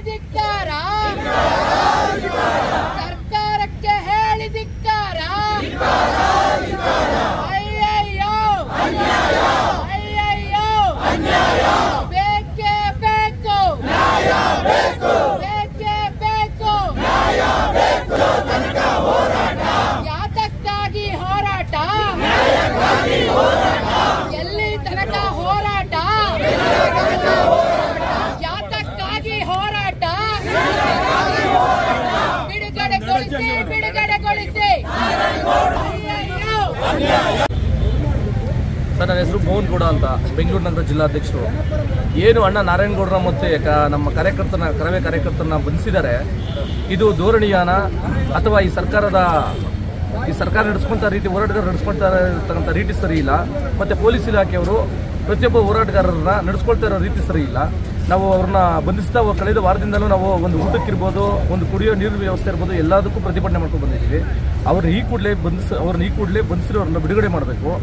ಧಿಕ್ಕಾರ ಸರ್ಕಾರಕ್ಕೆ ಸರ್, ನನ್ನ ಹೆಸರು ಮೋಹನ್ ಗೌಡ ಅಂತ, ಬೆಂಗಳೂರು ನಗರ ಜಿಲ್ಲಾಧ್ಯಕ್ಷರು. ಏನು ಅಣ್ಣ ನಾರಾಯಣಗೌಡರ ಮತ್ತು ಕ- ನಮ್ಮ ಕಾರ್ಯಕರ್ತನ, ಕರವೇ ಕಾರ್ಯಕರ್ತರನ್ನ ಬಂಧಿಸಿದ್ದಾರೆ, ಇದು ಧೋರಣೀಯಾನ ಅಥವಾ ಈ ಸರ್ಕಾರದ, ಈ ಸರ್ಕಾರ ನಡೆಸ್ಕೊಂತ ರೀತಿ, ಹೋರಾಟಗಾರ ನಡೆಸ್ಕೊಳ್ತಾ ಇರ್ತಕ್ಕಂಥ ರೀತಿ ಸರಿ ಇಲ್ಲ, ಮತ್ತು ಪೊಲೀಸ್ ಇಲಾಖೆಯವರು ಪ್ರತಿಯೊಬ್ಬ ಹೋರಾಟಗಾರರನ್ನ ನಡೆಸ್ಕೊಳ್ತಾ ಇರೋ ರೀತಿ ಸರಿ ಇಲ್ಲ. ನಾವು ಅವ್ರನ್ನ ಬಂಧಿಸ್ತಾ ಕಳೆದ ವಾರದಿಂದಲೂ ನಾವು ಒಂದು ಊಟಕ್ಕಿರ್ಬೋದು, ಒಂದು ಕುಡಿಯೋ ನೀರು ವ್ಯವಸ್ಥೆ ಇರ್ಬೋದು, ಎಲ್ಲದಕ್ಕೂ ಪ್ರತಿಭಟನೆ ಮಾಡ್ಕೊಂಡು ಬಂದಿದ್ದೀವಿ. ಅವ್ರನ್ನ ಈ ಕೂಡಲೇ ಬಂಧಿಸಿ, ಅವ್ರನ್ನ ಈ ಕೂಡಲೇ ಬಂಧಿಸಿರೋರನ್ನ ಬಿಡುಗಡೆ ಮಾಡಬೇಕು.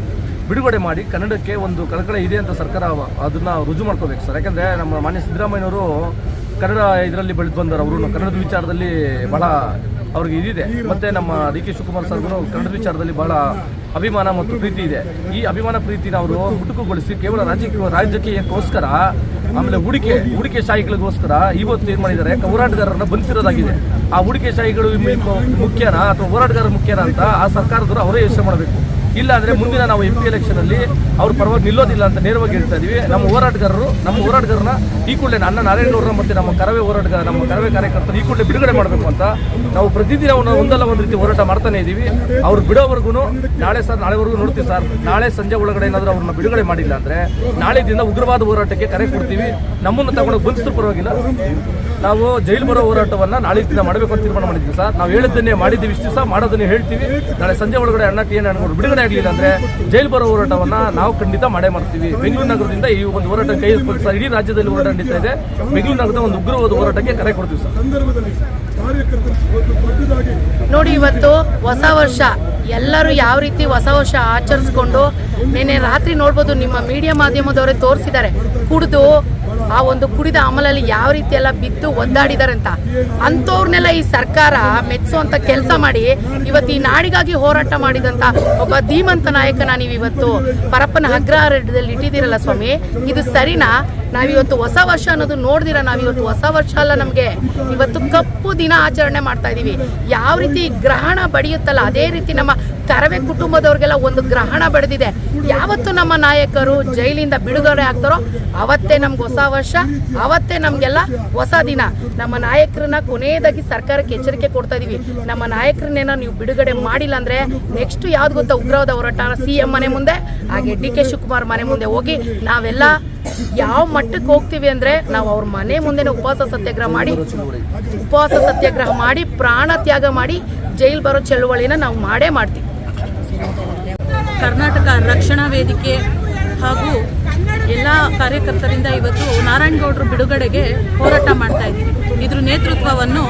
ಬಿಡುಗಡೆ ಮಾಡಿ ಕನ್ನಡಕ್ಕೆ ಒಂದು ಕಳಕಳೆ ಇದೆ ಅಂತ ಸರ್ಕಾರ ಅದನ್ನ ರುಜು ಮಾಡ್ಕೋಬೇಕು ಸರ್. ಯಾಕಂದ್ರೆ ನಮ್ಮ ಮಾನ್ಯ ಸಿದ್ದರಾಮಯ್ಯನವರು ಕನ್ನಡ ಇದರಲ್ಲಿ ಬೆಳೆದು ಬಂದರು ಅವರು ಕನ್ನಡದ ವಿಚಾರದಲ್ಲಿ ಬಹಳ ಅವ್ರಿಗೆ ಇದಿದೆ. ಮತ್ತೆ ನಮ್ಮ ಡಿ ಕೆ ಶಿವಕುಮಾರ್ ಸರ್ಗೂ ಕನ್ನಡದ ವಿಚಾರದಲ್ಲಿ ಬಹಳ ಅಭಿಮಾನ ಮತ್ತು ಪ್ರೀತಿ ಇದೆ. ಈ ಅಭಿಮಾನ ಪ್ರೀತಿನ ಅವರು ಮುಟುಕುಗೊಳಿಸಿ ಕೇವಲ ರಾಜಕೀಯ ರಾಜಕೀಯಕ್ಕೋಸ್ಕರ ಆಮೇಲೆ ಹೂಡಿಕೆ ಹೂಡಿಕೆ ಶಾಹಿಗಳಿಗೋಸ್ಕರ ಇವತ್ತು ಏನು ಮಾಡಿದ್ದಾರೆ? ಹೋರಾಟಗಾರರನ್ನ ಬಂಧಿಸಿರೋದಾಗಿದೆ. ಆ ಹೂಡಿಕೆ ಶಾಹಿಗಳು ಮುಖ್ಯನಾ ಅಥವಾ ಹೋರಾಟಗಾರರು ಮುಖ್ಯನಾ ಅಂತ ಆ ಸರ್ಕಾರದವರು ಅವರೇ ಯೋಚನೆ ಮಾಡಬೇಕು. ಇಲ್ಲ ಅಂದ್ರೆ ಮುಂದಿನ ನಾವು ಎಂ ಪಿ ಎಲೆಕ್ಷನ್ ಅಲ್ಲಿ ಅವ್ರ ಪರವಾಗಿ ನಿಲ್ಲೋದಿಲ್ಲ ಅಂತ ನೇರವಾಗಿ ಹೇಳ್ತಾ ಇದೀವಿ. ನಮ್ಮ ಹೋರಾಟಗಾರರು, ನಮ್ಮ ಹೋರಾಟಗಾರನ ಈ ಕೂಡಲೇ ಅಣ್ಣ ನಾರಾಯಣಗೌಡರ ಮತ್ತೆ ನಮ್ಮ ಕರವೇ ಹೋರಾಟಗಾರ, ನಮ್ಮ ಕರವೇ ಕಾರ್ಯಕರ್ತರು ಈ ಕೂಡಲೇ ಬಿಡುಗಡೆ ಮಾಡಬೇಕು ಅಂತ ನಾವು ಪ್ರತಿದಿನ ಒಂದು ಒಂದಲ್ಲ ಒಂದು ರೀತಿ ಹೋರಾಟ ಮಾಡ್ತಾನೆ ಇದೀವಿ. ಅವ್ರು ಬಿಡೋವರೆಗೂ ನಾಳೆ ಸರ್, ನಾಳೆವರೆಗೂ ನೋಡ್ತೀವಿ ಸರ್. ನಾಳೆ ಸಂಜೆ ಒಳಗಡೆ ಏನಾದರೂ ಅವ್ರನ್ನ ಬಿಡುಗಡೆ ಮಾಡಿಲ್ಲ ಅಂದ್ರೆ ನಾಳೆ ದಿನ ಉಗ್ರವಾದ ಹೋರಾಟಕ್ಕೆ ಕರೆ ಕೊಡ್ತೀವಿ. ನಮ್ಮನ್ನು ತಗೊಂಡು ಬಂದಿಸ್ರು ಪರವಾಗಿಲ್ಲ. ನಾವು ಜೈಲ್ ಬರೋ ಹೋರಾಟವನ್ನು ನಾಳೆ ದಿನ ಮಾಡಬೇಕು ಅಂತ ತೀರ್ಮಾನ ಮಾಡಿದ್ವಿ ಸರ್. ನಾವು ಹೇಳಿದ್ದನ್ನೇ ಮಾಡಿದ್ದೀವಿ ಇಷ್ಟು ದಿವಸ, ಮಾಡೋದನ್ನೇ ಹೇಳ್ತೀವಿ. ನಾಳೆ ಸಂಜೆ ಒಳಗಡೆ ಅಣ್ಣ ಟಿ ಎನ್ ಅನ್ಕೊಂಡು ಬಿಡುಗಡೆ ಆಗಲಿಲ್ಲ ಅಂದ್ರೆ ಜೈಲು ಬರೋ ಹೋರಾಟವನ್ನು ನಾವು ಖಂಡಿತ ಮಾಡೇ ಮಾಡ್ತೀವಿ. ಬೆಂಗಳೂರು ನಗರದಿಂದ ಈ ಒಂದು ಹೋರಾಟ ಕೈ ಸರ್, ಇಡೀ ರಾಜ್ಯದಲ್ಲಿ ಹೋರಾಟ ನಡೀತಾ ಇದೆ. ಬೆಂಗಳೂರು ನಗರದ ಒಂದು ಉಗ್ರವಾದ ಹೋರಾಟಕ್ಕೆ ಕರೆ ಕೊಡ್ತೀವಿ ಸರ್. ನೋಡಿ, ಇವತ್ತು ಹೊಸ ವರ್ಷ. ಎಲ್ಲರೂ ಯಾವ ರೀತಿ ಹೊಸ ವರ್ಷ ಆಚರಿಸ್ಕೊಂಡು, ನಿನ್ನೆ ರಾತ್ರಿ ನೋಡ್ಬೋದು ನಿಮ್ಮ ಮೀಡಿಯಾ ಮಾಧ್ಯಮದವರೇ ತೋರಿಸಿದ್ದಾರೆ. ಕುಡಿದು ಆ ಒಂದು ಕುಡಿದ ಅಮಲಲ್ಲಿ ಯಾವ ರೀತಿ ಎಲ್ಲ ಬಿದ್ದು ಒದ್ದಾಡಿದಾರಂತ ಅಂತ ಅಂಥವ್ರನ್ನೆಲ್ಲ ಈ ಸರ್ಕಾರ ಮೆಚ್ಚುವಂತ ಕೆಲಸ ಮಾಡಿ ಇವತ್ತು ಈ ನಾಡಿಗಾಗಿ ಹೋರಾಟ ಮಾಡಿದಂತ ಒಬ್ಬ ಧೀಮಂತ ನಾಯಕನ ನೀವು ಇವತ್ತು ಪರಪ್ಪನ ಅಗ್ರಹಾರದಲ್ಲಿ ಇಟ್ಟಿದ್ದೀರಲ್ಲ ಸ್ವಾಮಿ. ಇದು ಸರಿನಾ? ನಾವಿವತ್ತು ಹೊಸ ವರ್ಷ ಅನ್ನೋದು ನೋಡ್ದಿರ? ನಾವಿವತ್ತು ಹೊಸ ವರ್ಷ ಅಲ್ಲ ನಮಗೆ. ಇವತ್ತು ಕಪ್ಪು ದಿನ ಆಚರಣೆ ಮಾಡ್ತಾ ಇದೀವಿ. ಯಾವ ರೀತಿ ಗ್ರಹಣ ಬಡಿಯುತ್ತಲ್ಲ, ಅದೇ ರೀತಿ ನಮ್ಮ ಕರವೇ ಕುಟುಂಬದವ್ರಿಗೆಲ್ಲ ಒಂದು ಗ್ರಹಣ ಬೆಳೆದಿದೆ ಯಾವತ್ತು ನಮ್ಮ ನಾಯಕರು ಜೈಲಿಂದ ಬಿಡುಗಡೆ ಆಗ್ತಾರೋ ಅವತ್ತೇ ನಮ್ಗೆ ಹೊಸ ವರ್ಷ, ಅವತ್ತೇ ನಮಗೆಲ್ಲ ಹೊಸ ದಿನ. ನಮ್ಮ ನಾಯಕರನ್ನ ಕೊನೆಯದಾಗಿ ಸರ್ಕಾರಕ್ಕೆ ಎಚ್ಚರಿಕೆ ಕೊಡ್ತಾ ಇದೀವಿ. ನಮ್ಮ ನಾಯಕರನ್ನೇನ ನೀವು ಬಿಡುಗಡೆ ಮಾಡಿಲ್ಲ ಅಂದ್ರೆ ನೆಕ್ಸ್ಟ್ ಯಾವ್ದು ಗೊತ್ತಾ? ಉಗ್ರವಾದ ಹೋರಾಟ. ಸಿ ಎಂ ಮನೆ ಮುಂದೆ, ಹಾಗೆ ಡಿ ಕೆ ಶಿವಕುಮಾರ್ ಮನೆ ಮುಂದೆ ಹೋಗಿ ನಾವೆಲ್ಲ ಯಾವ ಮಟ್ಟಕ್ಕೆ ಹೋಗ್ತೀವಿ ಅಂದ್ರೆ ನಾವು ಅವ್ರ ಮನೆ ಮುಂದೆನೆ ಉಪವಾಸ ಸತ್ಯಾಗ್ರಹ ಮಾಡಿ, ಉಪವಾಸ ಸತ್ಯಾಗ್ರಹ ಮಾಡಿ, ಪ್ರಾಣ ತ್ಯಾಗ ಮಾಡಿ ಜೈಲ್ ಬರೋ ಚಳುವಳಿನ ನಾವು ಮಾಡೇ ಮಾಡ್ತೀವಿ. ಕರ್ನಾಟಕ ರಕ್ಷಣಾ ವೇದಿಕೆ ಹಾಗೂ ಎಲ್ಲ ಕಾರ್ಯಕರ್ತರಿಂದ ಇವತ್ತು ನಾರಾಯಣಗೌಡರು ಬಿಡುಗಡೆಗೆ ಹೋರಾಟ ಮಾಡ್ತಾ ಇದ್ದೀವಿ. ಇದ್ರ ನೇತೃತ್ವವನ್ನು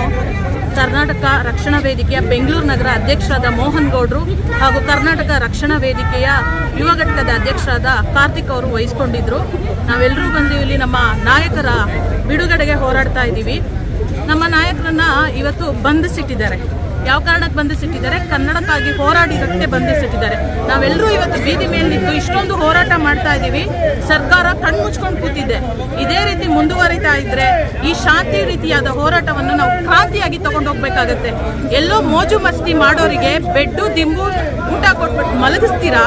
ಕರ್ನಾಟಕ ರಕ್ಷಣಾ ವೇದಿಕೆಯ ಬೆಂಗಳೂರು ನಗರ ಅಧ್ಯಕ್ಷರಾದ ಮೋಹನ್ ಗೌಡ್ರು ಹಾಗೂ ಕರ್ನಾಟಕ ರಕ್ಷಣಾ ವೇದಿಕೆಯ ಯುವ ಘಟಕದ ಅಧ್ಯಕ್ಷರಾದ ಕಾರ್ತಿಕ್ ಅವರು ವಹಿಸಿಕೊಂಡಿದ್ರು. ನಾವೆಲ್ಲರೂ ಬಂದು ಇಲ್ಲಿ ನಮ್ಮ ನಾಯಕರ ಬಿಡುಗಡೆಗೆ ಹೋರಾಡ್ತಾ ಇದ್ದೀವಿ. ನಮ್ಮ ನಾಯಕರನ್ನ ಇವತ್ತು ಬಂಧಿಸಿಟ್ಟಿದ್ದಾರೆ. ಯಾವ ಕಾರಣಕ್ಕೆ ಬಂಧಿಸಿಟ್ಟಿದ್ದಾರೆ ಕನ್ನಡಕ್ಕಾಗಿ ಹೋರಾಡಿದಕ್ಕೆ ಬಂಧಿಸಿಟ್ಟಿದ್ದಾರೆ ನಾವೆಲ್ಲರೂ ಇವತ್ತು ಬೀದಿ ಮೇಲೆ ನಿಂತು ಇಷ್ಟೊಂದು ಹೋರಾಟ ಮಾಡ್ತಾ ಇದ್ದೀವಿ ಸರ್ಕಾರ ಕಣ್ಮುಚ್ಕೊಂಡು ಕೂತಿದೆ. ಇದೇ ರೀತಿ ಮುಂದುವರಿತಾ ಇದ್ರೆ ಈ ಶಾಂತಿ ರೀತಿಯಾದ ಹೋರಾಟವನ್ನು ನಾವು ಕ್ರಾಂತಿಯಾಗಿ ತಗೊಂಡು ಹೋಗ್ಬೇಕಾಗತ್ತೆ. ಎಲ್ಲೋ ಮೋಜು ಮಸ್ತಿ ಮಾಡೋರಿಗೆ ಬೆಡ್ಡು, ದಿಂಬು, ಊಟ ಕೊಟ್ಬಿಟ್ಟು ಮಲಗಿಸ್ತೀರಾ?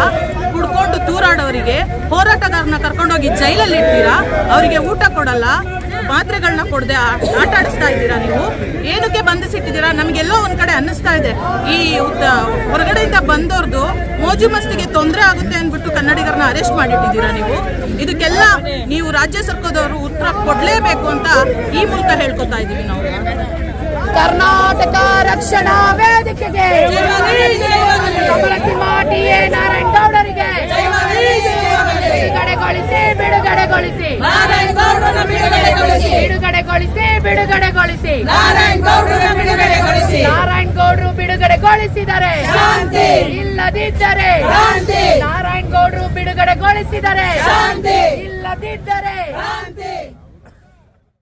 ಕುಡ್ಕೊಂಡು ತೂರಾಡೋರಿಗೆ ಹೋರಾಟಗಾರನ ಕರ್ಕೊಂಡೋಗಿ ಜೈಲಲ್ಲಿ ಇಡ್ತೀರಾ? ಅವರಿಗೆ ಊಟ ಕೊಡಲ್ಲ? ಮಾತ್ರೆಗಳನ್ನ ಕೊಡದೆ ಆಟ ಆಡಿಸ್ತಾ ಇದ್ದೀರಾ ನೀವು? ಏನಕ್ಕೆ ಬಂಧಿಸಿಟ್ಟಿದ್ದೀರಾ? ನಮಗೆಲ್ಲೋ ಒಂದು ಕಡೆ ಅನ್ನಿಸ್ತಾ ಇದೆ. ಈ ಹೊರಗಡೆಯಿಂದ ಬಂದವ್ರದ್ದು ಮೋಜು ಮಸ್ತಿಗೆ ತೊಂದರೆ ಆಗುತ್ತೆ ಅಂದ್ಬಿಟ್ಟು ಕನ್ನಡಿಗರನ್ನ ಅರೆಸ್ಟ್ ಮಾಡಿಟ್ಟಿದ್ದೀರಾ ನೀವು? ಇದಕ್ಕೆಲ್ಲ ನೀವು ರಾಜ್ಯ ಸರ್ಕಾರದವರು ಉತ್ತರ ಕೊಡಲೇಬೇಕು ಅಂತ ಈ ಮೂಲಕ ಹೇಳ್ಕೊತಾ ಇದೀವಿ ನಾವು. ಕರ್ನಾಟಕ ರಕ್ಷಣಾ ವೇದಿಕೆಗೆ ಕಮಲಸಿಂಹ ಟಿ ಎ ನಾರಾಯಣಗೌಡರಿಗೆ ಬಿಡುಗಡೆಗೊಳಿಸಿ ಬಿಡುಗಡೆಗೊಳಿಸಿ ಬಿಡುಗಡೆಗೊಳಿಸಿ ಬಿಡುಗಡೆಗೊಳಿಸಿ ನಾರಾಯಣಗೌಡರು ಬಿಡುಗಡೆಗೊಳಿಸಿದರೆ ಇಲ್ಲದಿದ್ದರೆ. ನಾರಾಯಣಗೌಡರು ಬಿಡುಗಡೆಗೊಳಿಸಿದರೆ ಇಲ್ಲದಿದ್ದರೆ.